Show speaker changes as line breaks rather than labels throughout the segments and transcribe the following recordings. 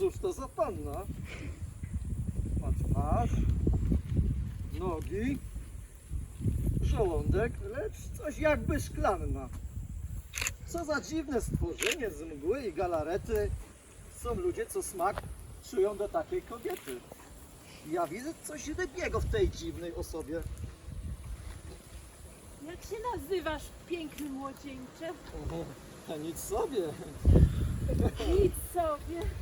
cóż to za panna? Ma twarz, nogi, żołądek, lecz coś jakby szklanna. Co za dziwne stworzenie z mgły i galarety. Są ludzie, co smak czują do takiej kobiety. Ja widzę coś rybiego w tej dziwnej osobie.
Jak się nazywasz, piękny młodzieńcze?
Oho, a nic sobie.
Nic sobie.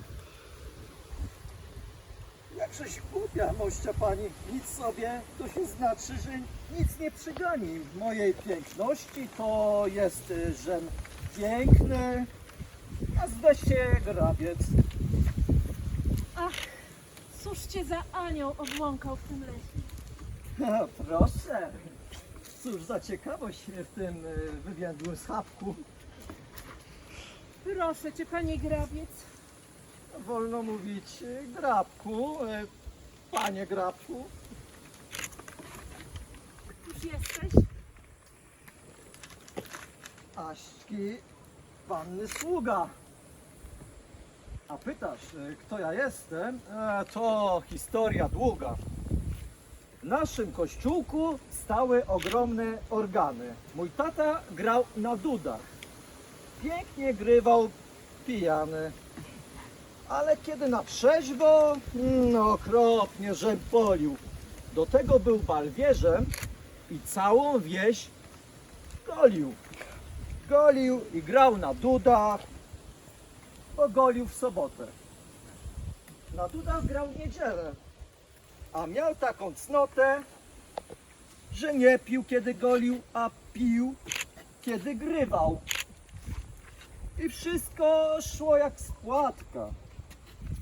Jakżeś głupia, mościa pani, nic sobie, to się znaczy, że nic nie przygani. W mojej piękności to jest, y, żem piękny, a zda się grabiec.
Ach, cóż cię za anioł obłąkał w tym lesie?
Ha, Proszę. Cóż za ciekawość w tym y, wywiadłym schawku.
Proszę cię, panie grabiec.
Wolno mówić y, grabku, y, panie grabku.
Już jesteś?
Aśki, panny sługa. A pytasz, y, kto ja jestem? E, to historia długa. W naszym kościółku stały ogromne organy. Mój tata grał na dudach. Pięknie grywał pijany. Ale kiedy na trzeźwo, no okropnie, że polił. Do tego był balwierzem i całą wieś golił golił i grał na dudach, bo golił w sobotę. Na dudach grał w niedzielę, a miał taką cnotę, że nie pił kiedy golił, a pił kiedy grywał. I wszystko szło jak spłatka.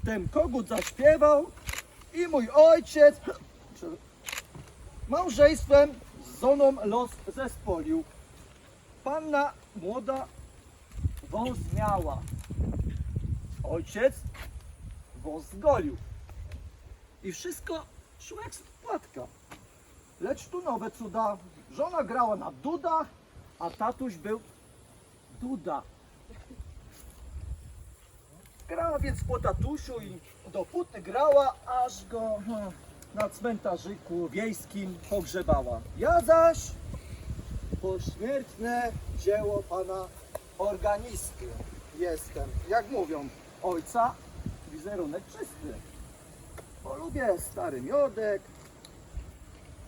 Wtem kogut zaśpiewał i mój ojciec małżeństwem z żoną los zespolił. Panna młoda wąs miała. Ojciec wąs zgolił. I wszystko szło jak spłatka. Lecz tu nowe cuda. Żona grała na dudach, a tatuś był duda. Grała więc po tatusiu i dopóty grała, aż go hmm, na cmentarzyku wiejskim pogrzebała. Ja zaś pośmiertne dzieło pana organisty jestem. Jak mówią, ojca wizerunek czysty. Bo lubię stary miodek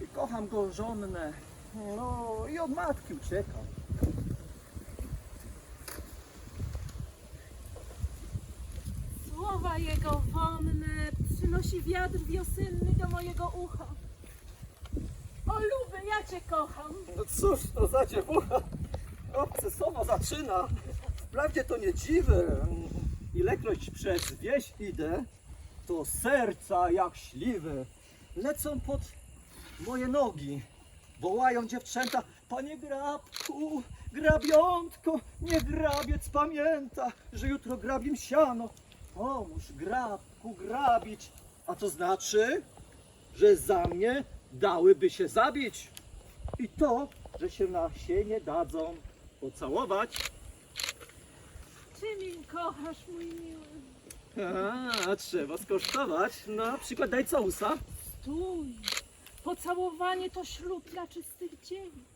i kocham go żonnę. No i od matki uciekam.
Jego wonne przynosi wiatr wiosenny do mojego ucha. O luby, ja cię kocham.
No cóż to za dziewucha. Obce słowo zaczyna. Wprawdzie to nie dziwy. Ilekroć przez wieś idę, to serca jak śliwy lecą pod moje nogi. Wołają dziewczęta, panie grabku, grabiątko, nie grabiec pamięta, że jutro grabim siano. Pomóż grabku grabić. A to znaczy, że za mnie dałyby się zabić. I to, że się na sienie dadzą pocałować.
Czy mnie kochasz, mój miły?
A, trzeba skosztować. Na przykład daj całusa.
Stój! Pocałowanie to ślub dla czystych dziewic.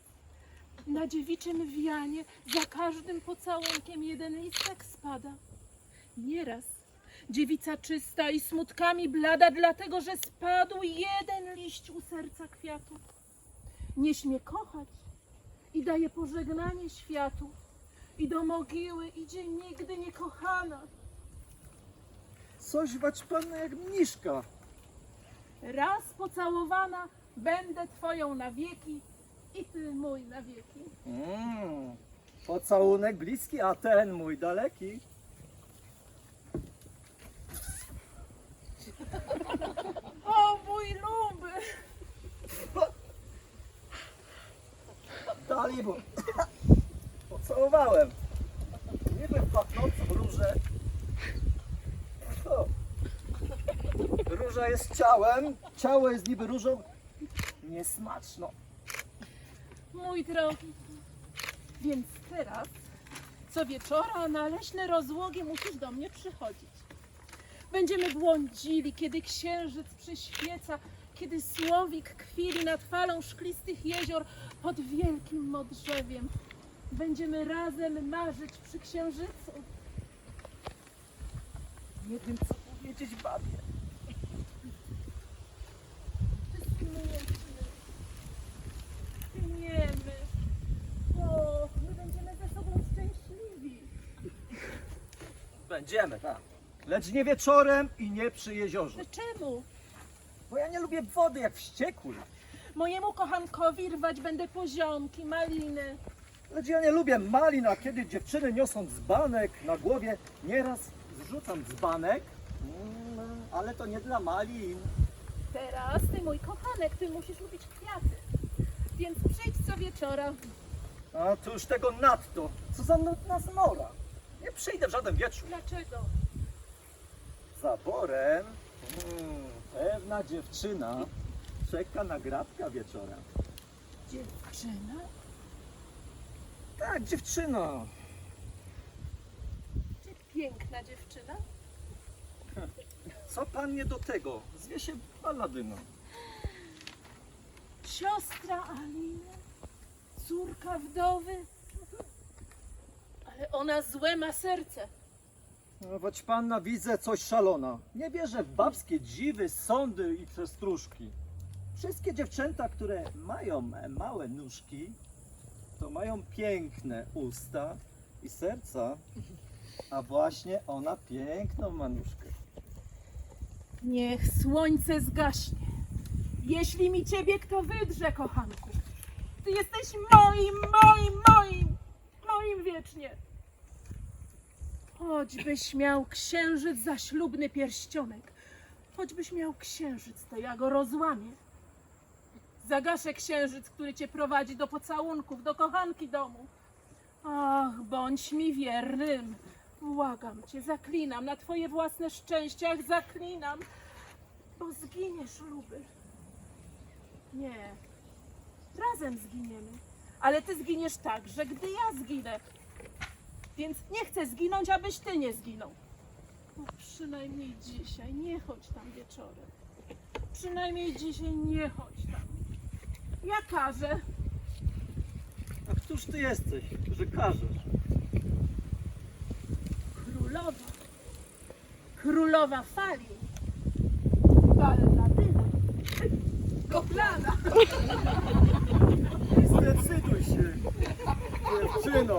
Na dziewiczym wianie za każdym pocałunkiem jeden listek spada. Nieraz dziewica czysta i smutkami blada, dlatego że spadł jeden liść u serca kwiatu. Nie śmie kochać i daje pożegnanie światu. I do mogiły idzie nigdy niekochana.
Coś wać pana jak mniszka.
Raz pocałowana będę twoją na wieki i ty mój na wieki.
Mm, pocałunek bliski, a ten mój daleki.
O mój luby!
Dalibu. Pocałowałem. Niby pachnącą różę. O. Róża jest ciałem, ciało jest niby różą. Niesmaczno.
Mój drogi. Więc teraz co wieczora na leśne rozłogi musisz do mnie przychodzić. Będziemy błądzili, kiedy księżyc przyświeca, kiedy słowik kwili nad falą szklistych jezior pod wielkim modrzewiem. Będziemy razem marzyć przy księżycu.
Nie wiem, co powiedzieć babie.
Ty smutny, ty niemy. O, my będziemy ze sobą szczęśliwi.
Będziemy, tak. Lecz nie wieczorem i nie przy jeziorze.
Czemu?
Bo ja nie lubię wody jak wściekły.
Mojemu kochankowi rwać będę poziomki, maliny.
Lecz ja nie lubię malin, a kiedy dziewczyny niosą dzbanek na głowie, nieraz zrzucam dzbanek, mm, ale to nie dla malin.
Teraz ty mój kochanek, ty musisz lubić kwiaty. Więc przyjdź co wieczora.
A to już tego nadto. Co za nudna zmora. Nie przyjdę w żaden wieczór.
Dlaczego?
Zaborem mm, pewna dziewczyna czeka na grabka wieczora.
Dziewczyna?
Tak, dziewczyna.
Czy piękna dziewczyna?
Co pan nie do tego? Zwie się Balladyną.
Siostra Aliny? Córka wdowy? Ale ona złe ma serce.
Choć panna widzę coś szalona. Nie wierzę w babskie dziwy, sądy i przestróżki. Wszystkie dziewczęta, które mają małe nóżki, to mają piękne usta i serca. A właśnie ona piękną ma nóżkę.
Niech słońce zgaśnie. Jeśli mi ciebie kto wydrze, kochanku, ty jesteś moim, moim, moim, moim wiecznie. Choćbyś miał księżyc za ślubny pierścionek, choćbyś miał księżyc, to ja go rozłamię. Zagaszę księżyc, który cię prowadzi do pocałunków, do kochanki domu. Ach, bądź mi wiernym. Błagam cię, zaklinam na twoje własne szczęście, ach, zaklinam, bo zginiesz, luby. Nie, razem zginiemy, ale ty zginiesz tak, że gdy ja zginę, więc nie chcę zginąć, abyś ty nie zginął. No, przynajmniej dzisiaj, nie chodź tam wieczorem. Przynajmniej dzisiaj nie chodź tam. Ja każę.
A któż ty jesteś, że każesz?
Królowa. Królowa fali. Balladyna. Koplana.
Zdecyduj się, dziewczyno.